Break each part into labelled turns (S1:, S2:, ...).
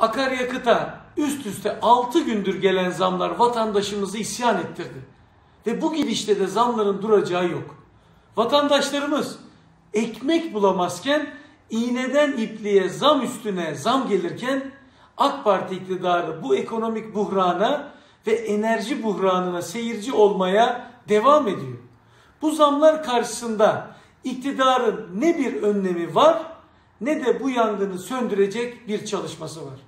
S1: akaryakıta üst üste 6 gündür gelen zamlar vatandaşımızı isyan ettirdi. Ve bu gidişte de zamların duracağı yok. Vatandaşlarımız ekmek bulamazken iğneden ipliğe zam üstüne zam gelirken AK Parti iktidarı bu ekonomik buhrana ve enerji buhranına seyirci olmaya devam ediyor. Bu zamlar karşısında iktidarın ne bir önlemi var ne de bu yangını söndürecek bir çalışması var.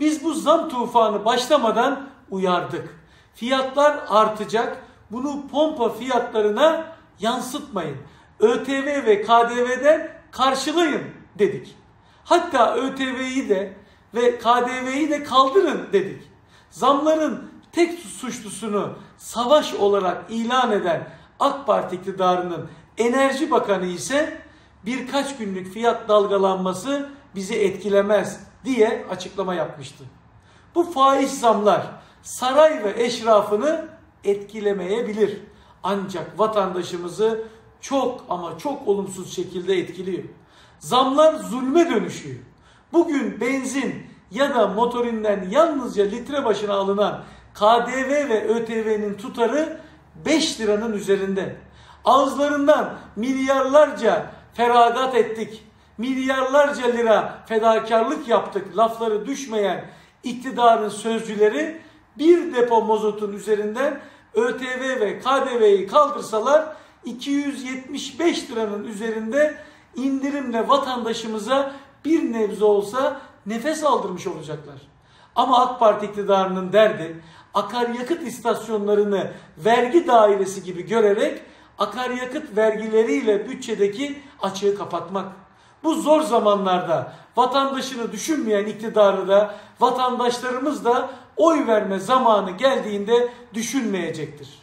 S1: Biz bu zam tufanı başlamadan uyardık. Fiyatlar artacak. Bunu pompa fiyatlarına yansıtmayın. ÖTV ve KDV'den karşılayın dedik. Hatta ÖTV'yi de ve KDV'yi de kaldırın dedik. Zamların tek suçlusunu savaş olarak ilan eden AK Parti iktidarının Enerji Bakanı ise birkaç günlük fiyat dalgalanması bizi etkilemez diye açıklama yapmıştı. Bu faiz zamlar saray ve eşrafını etkilemeyebilir. Ancak vatandaşımızı çok ama çok olumsuz şekilde etkiliyor. Zamlar zulme dönüşüyor. Bugün benzin ya da motorinden yalnızca litre başına alınan KDV ve ÖTV'nin tutarı 5 liranın üzerinde. Ağızlarından milyarlarca feragat ettik. Milyarlarca lira fedakarlık yaptık. Lafları düşmeyen iktidarın sözcüleri bir depo mazotun üzerinden ÖTV ve KDV'yi kaldırsalar 275 liranın üzerinde indirimle vatandaşımıza bir nebze olsa nefes aldırmış olacaklar. Ama AK Parti iktidarının derdi akaryakıt istasyonlarını vergi dairesi gibi görerek akaryakıt vergileriyle bütçedeki açığı kapatmak. Bu zor zamanlarda vatandaşını düşünmeyen iktidarı da vatandaşlarımız da oy verme zamanı geldiğinde düşünmeyecektir.